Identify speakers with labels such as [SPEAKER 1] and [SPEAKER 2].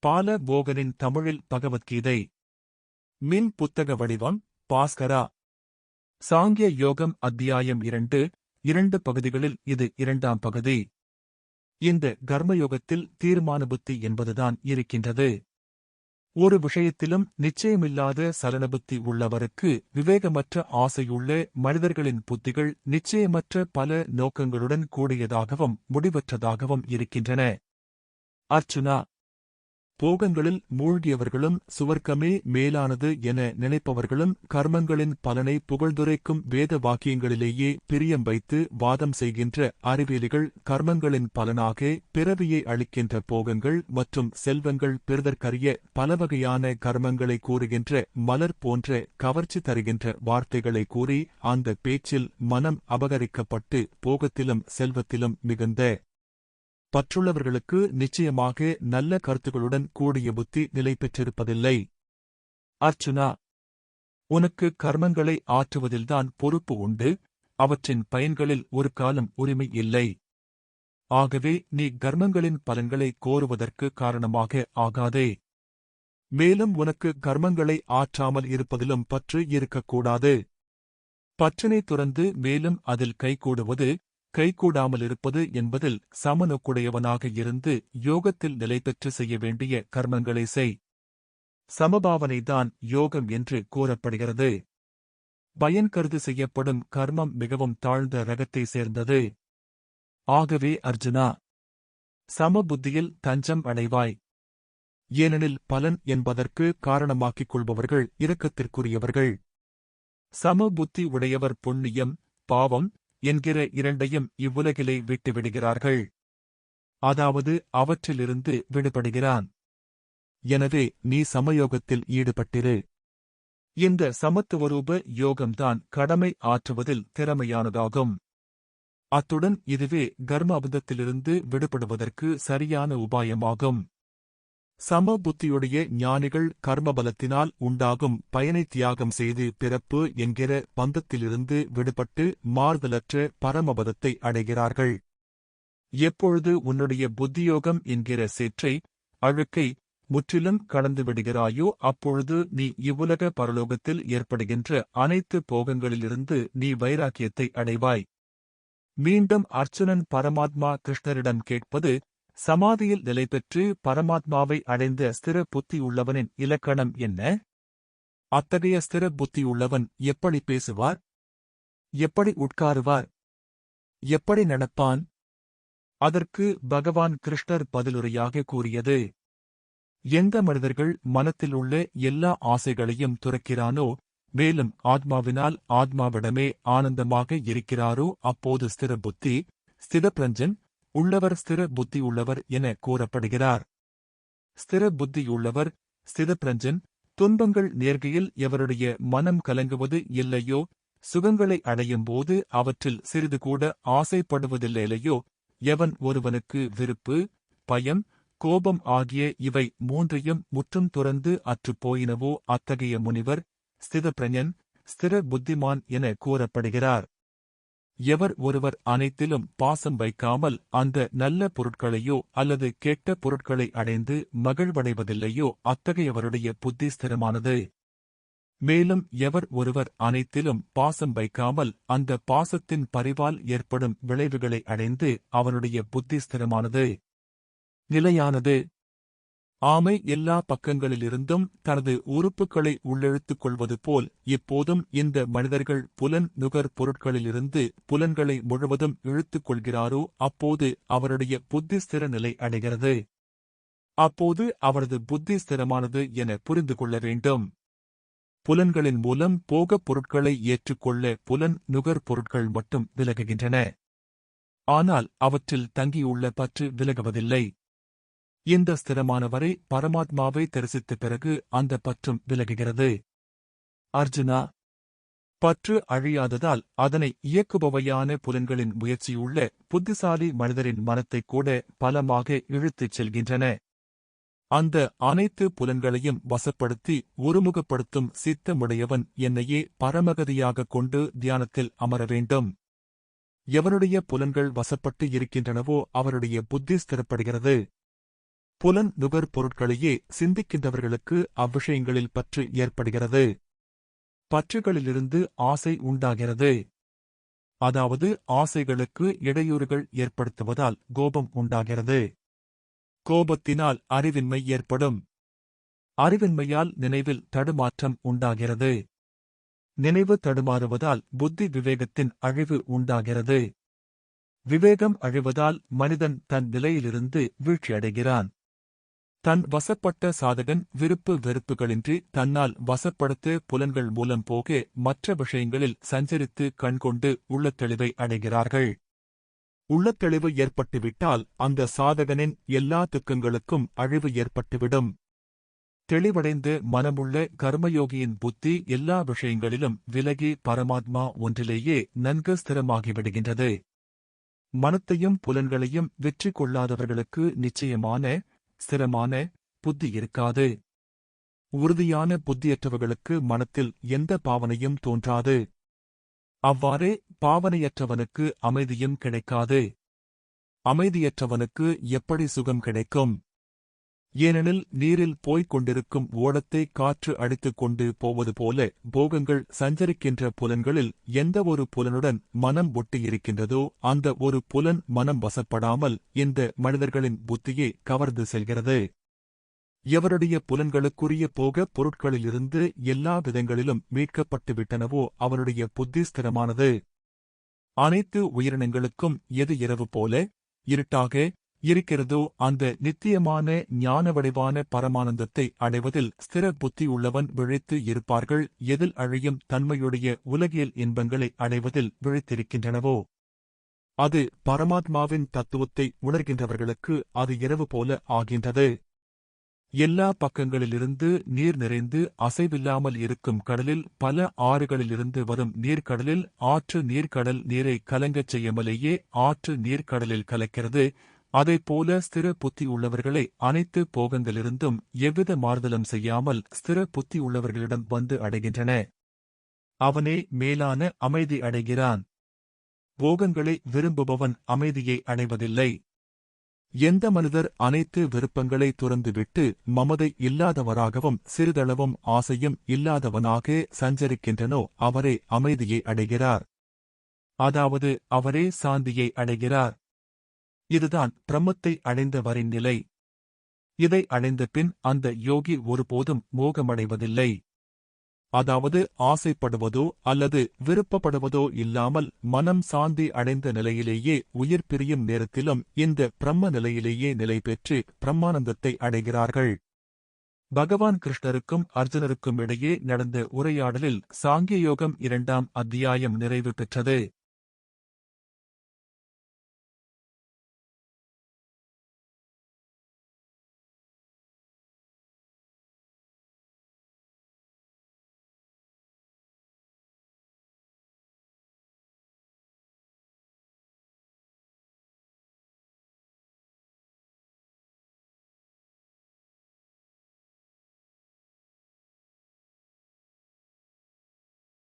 [SPEAKER 1] பால போகனின் தமிழில் பகவத்கீதை. மின் புத்தக வடிவம் பாஸ்கரா. சாங்கிய யோகம் அத்தியாயம் இரண்டு இரண்டு பகுதிகளில் இது இரண்டாம் பகுதி. இந்த கர்மயோகத்தில் தீர்மான புத்தி என்பதுதான் இருக்கின்றது. ஒரு விஷயத்திலும் நிச்சயமில்லாத சலனபுத்தி உள்ளவருக்கு விவேகமற்ற ஆசையுள்ள மனிதர்களின் புத்திகள் நிச்சயமற்ற பல நோக்கங்களுடன் கூடியதாகவும் முடிவற்றதாகவும் இருக்கின்றன. அர்ச்சுனா போகங்களில் மூழ்கியவர்களும் சுவர்க்கமே மேலானது என நினைப்பவர்களும் கர்மங்களின் பலனை புகழ்ந்துரைக்கும் வேத வாக்கியங்களிலேயே பிரியம் வைத்து வாதம் செய்கின்ற அறிவியலிகள் கர்மங்களின் பலனாக பிறவியை அளிக்கின்ற போகங்கள் மற்றும் செல்வங்கள் பெறுதற்கரிய பலவகையான கர்மங்களை கூறுகின்ற மலர் போன்ற கவர்ச்சி தருகின்ற வார்த்தைகளை கூறி அந்த பேச்சில் மனம் அபகரிக்கப்பட்டு போகத்திலும் செல்வத்திலும் மிகுந்த பற்றுள்ளவர்களுக்கு நிச்சயமாக நல்ல கருத்துகளுடன் கூடிய புத்தி நிலை பெற்றிருப்பதில்லை. அர்ச்சுனா உனக்கு கர்மங்களை ஆற்றுவதில்தான் பொறுப்பு உண்டு அவற்றின் பயன்களில் ஒரு காலம் உரிமை இல்லை. ஆகவே நீ கர்மங்களின் பலன்களை கோருவதற்கு காரணமாக ஆகாதே. மேலும் உனக்கு கர்மங்களை ஆற்றாமல் இருப்பதிலும் பற்று இருக்கக்கூடாது. பற்றினை துறந்து மேலும் அதில் கைகூடுவது கைகூடாமலிருப்பது என்பதில் சமநோக்குடையவனாக இருந்து யோகத்தில் நிலைபெற்று செய்ய வேண்டிய கர்மங்களை செய். சமபாவனைதான் யோகம் என்று கூறப்படுகிறது. பயன் கருது செய்யப்படும் கர்மம் மிகவும் தாழ்ந்த ரகத்தை சேர்ந்தது. ஆகவே அர்ஜுனா சமபுத்தியில் தஞ்சம் அடைவாய். ஏனெனில் பலன் என்பதற்கு காரணமாக்கிக் கொள்பவர்கள் இரக்கத்திற்குரியவர்கள். சமபுத்தி உடையவர் புண்ணியம் பாவம் என்கிற இரண்டையும் இவ்வுலகிலே விட்டுவிடுகிறார்கள். அதாவது அவற்றிலிருந்து விடுபடுகிறான். எனவே நீ சமயோகத்தில் ஈடுபட்டிரு. இந்த சமத்துவரூப யோகம்தான் கடமை ஆற்றுவதில் திறமையானதாகும். அத்துடன் இதுவே கர்மபந்தத்திலிருந்து விடுபடுவதற்கு சரியான உபாயமாகும். சம புத்தியுடைய ஞானிகள் கர்மபலத்தினால் உண்டாகும் பயனை தியாகம் செய்து பிறப்பு என்கிற பந்தத்திலிருந்து விடுபட்டு மாறுதலற்ற பரமபதத்தை அடைகிறார்கள். எப்பொழுது உன்னுடைய புத்தியோகம் என்கிற சேற்றை அழுக்கை முற்றிலும் கடந்து விடுகிறாயோ அப்பொழுது நீ இவ்வுலக பரலோகத்தில் ஏற்படுகின்ற அனைத்து போகங்களிலிருந்து நீ வைராக்கியத்தை அடைவாய். மீண்டும் அர்ச்சுனன் பரமாத்மா கிருஷ்ணரிடம் கேட்பது சமாதியில் நிலை பெற்று பரமாத்மாவை அடைந்த ஸ்திர புத்தியுள்ளவனின் இலக்கணம் என்ன? அத்தகைய ஸ்திர புத்தியுள்ளவன் எப்படி பேசுவார்? எப்படி உட்காருவார்? எப்படி நடப்பான்? அதற்கு பகவான் கிருஷ்ணர் பதிலுரையாக கூறியது எந்த மனிதர்கள் மனத்தில் உள்ள எல்லா ஆசைகளையும் துறக்கிறானோ மேலும் ஆத்மாவினால் ஆத்மாவிடமே ஆனந்தமாக இருக்கிறாரோ அப்போது ஸ்திர புத்தி ஸ்திரபிரஞ்சன் உள்ளவர் ஸ்திர புத்தி உள்ளவர் என கூறப்படுகிறார். ஸ்திர புத்தியுள்ளவர் ஸ்திரபிரஞ்சன் துன்பங்கள் நேர்கையில் எவருடைய மனம் கலங்குவது இல்லையோ சுகங்களை அடையும் போது அவற்றில் சிறிது கூட ஆசைப்படுவதில்லையோ எவன் ஒருவனுக்கு விருப்பு பயம் கோபம் ஆகிய இவை மூன்றையும் முற்றும் துறந்து அற்றுப் போயினவோ அத்தகைய முனிவர் ஸ்திதப்பிரஞன் ஸ்திர புத்திமான் என கூறப்படுகிறார். எவர் ஒருவர் அனைத்திலும் பாசம் வைக்காமல் அந்த நல்ல பொருட்களையோ அல்லது கெட்ட பொருட்களை அடைந்து மகிழ்வடைவதில்லையோ அத்தகையவருடைய புத்தி ஸ்திரமானது. மேலும் எவர் ஒருவர் அனைத்திலும் பாசம் வைக்காமல் அந்த பாசத்தின் பரிவால் ஏற்படும் விளைவுகளை அடைந்து அவனுடைய புத்தி ஸ்திரமானது. நிலையானது. ஆமை எல்லா பக்கங்களிலிருந்தும் தனது உறுப்புகளை உள்ளெழுத்துக் கொள்வது போல் இப்போதும் இந்த மனிதர்கள் புலன் நுகர் பொருட்களிலிருந்து புலன்களை முழுவதும் இழுத்துக் கொள்கிறாரோ அப்போது அவருடைய புத்தி ஸ்திர நிலை அடைகிறது. அப்போது அவரது புத்தி ஸ்திரமானது என புரிந்து கொள்ள வேண்டும். புலன்களின் மூலம் போகப் பொருட்களை ஏற்றுக்கொள்ள புலன் நுகர் பொருட்கள் மட்டும் விலகுகின்றன. ஆனால் அவற்றில் தங்கியுள்ள பற்று விலகுவதில்லை. இந்த ஸ்திரமானவரை பரமாத்மாவை தரிசித்த பிறகு அந்த பற்றும் விலகுகிறது. அர்ஜுனா பற்று அழியாததால் அதனை இயக்குபவையான புலன்களின் முயற்சியுள்ள புத்திசாலி மனிதரின் மனத்தை கூட பலமாக இழுத்துச் செல்கின்றன. அந்த அனைத்து புலன்களையும் வசப்படுத்தி ஒருமுகப்படுத்தும் சித்தமுடையவன் என்னையே பரமகதியாகக் கொண்டு தியானத்தில் அமர வேண்டும். எவனுடைய புலன்கள் வசப்பட்டு இருக்கின்றனவோ அவருடைய புத்தி ஸ்திரப்படுகிறது. புலன் நுகர் பொருட்களையே சிந்திக்கின்றவர்களுக்கு அவ்விஷயங்களில் பற்று ஏற்படுகிறது. பற்றுகளிலிருந்து ஆசை உண்டாகிறது. அதாவது ஆசைகளுக்கு இடையூறுகள் ஏற்படுத்துவதால் கோபம் உண்டாகிறது. கோபத்தினால் அறிவின்மை ஏற்படும். அறிவின்மையால் நினைவில் தடுமாற்றம் உண்டாகிறது. நினைவு தடுமாறுவதால் புத்தி விவேகத்தின் அழிவு உண்டாகிறது. விவேகம் அழிவதால் மனிதன் தன் நிலையிலிருந்து வீழ்ச்சியடைகிறான். தன் வசப்பட்ட சாதகன் விருப்பு வெறுப்புகளின்றி தன்னால் வசப்படுத்த புலன்கள் மூலம் போக மற்ற விஷயங்களில் சஞ்சரித்து கண்கொண்டு உள்ளத்தெளிவை அடைகிறார்கள். உள்ளத்தெளிவு ஏற்பட்டுவிட்டால் அந்த சாதகனின் எல்லா துக்கங்களுக்கும் அழிவு ஏற்பட்டுவிடும். தெளிவடைந்த மனமுள்ள கர்மயோகியின் புத்தி எல்லா விஷயங்களிலும் விலகி பரமாத்மா ஒன்றிலேயே நன்கு ஸ்திரமாகிவிடுகின்றது. மனத்தையும் புலன்களையும் வெற்றி கொள்ளாதவர்களுக்கு நிச்சயமான ஸ்திரமான புத்தி இருக்காது. உறுதியான புத்தியற்றவர்களுக்கு மனத்தில் எந்த பாவனையும் தோன்றாது. அவ்வாறே பாவனையற்றவனுக்கு அமைதியும் கிடைக்காது. அமைதியற்றவனுக்கு எப்படி சுகம் கிடைக்கும்? ஏனெனில் நீரில் போய்க் கொண்டிருக்கும் ஓடத்தை காற்று அடித்துக் கொண்டு போவது போல போகங்கள் சஞ்சரிக்கின்ற புலன்களில் எந்த ஒரு புலனுடன் மனம் ஒட்டியிருக்கின்றதோ அந்த ஒரு புலன் மனம் வசப்படாமல் இந்த மனிதர்களின் புத்தியை கவர்ந்து செல்கிறது. எவருடைய புலன்களுக்குரிய போக பொருட்களிலிருந்து எல்லா விதங்களிலும் மீட்கப்பட்டுவிட்டனவோ அவருடைய புத்தி ஸ்திரமானது. அனைத்து உயிரினங்களுக்கும் எது இரவு போல? இருட்டாக இருக்கிறதோ அந்த நித்தியமான ஞானவடைவான பரமானந்தத்தை அடைவதில் ஸ்திர புத்தி உள்ளவன் விழைத்து இருப்பார்கள். எதில் அழியும் தன்மையுடைய உலகியல் இன்பங்களை அடைவதில் விழித்திருக்கின்றனவோ? அது பரமாத்மாவின் தத்துவத்தை உணர்கின்றவர்களுக்கு அது இரவு போல ஆகின்றது. எல்லா பக்கங்களிலிருந்து நீர் நிறைந்து அசைவில்லாமல் இருக்கும் கடலில் பல ஆறுகளிலிருந்து வரும் நீர்க்கடலில் ஆற்று நீர்க்கடல் நீரை கலங்கச் செய்யாமலேயே ஆற்று நீர்க்கடலில் கலக்கிறது. அதைப்போல ஸ்திர புத்தி உள்ளவர்களை அனைத்து போகங்களிலிருந்தும் எவ்வித மாறுதலும் செய்யாமல் ஸ்திர புத்தி உள்ளவர்களிடம் வந்து அடைகின்றன. அவனே மேலான அமைதி அடைகிறான். போகங்களை விரும்புபவன் அமைதியை அடைவதில்லை. எந்த மனிதர் அனைத்து விருப்பங்களை துறந்துவிட்டு மமதை இல்லாதவராகவும் சிறிதளவும் ஆசையும் இல்லாதவனாக சஞ்சரிக்கின்றனோ அவரே அமைதியை அடைகிறார். அதாவது அவரே சாந்தியை அடைகிறார். இதுதான் பிரம்மத்தை அடைந்தவரின் நிலை. இதை அடைந்த பின் அந்த யோகி ஒருபோதும் மோகமடைவதில்லை. அதாவது ஆசைப்படுவதோ அல்லது விருப்பப்படுவதோ இல்லாமல் மனம் சாந்தி அடைந்த நிலையிலேயே உயிர் பிரியும் நேரத்திலும் இந்த பிரம்ம நிலையிலேயே நிலை பெற்று பிரம்மானந்தத்தை அடைகிறார்கள். பகவான் கிருஷ்ணருக்கும் அர்ஜுனருக்கும் இடையே நடந்த உரையாடலில் சாங்கிய யோகம் இரண்டாம் அத்தியாயம் நிறைவு பெற்றது.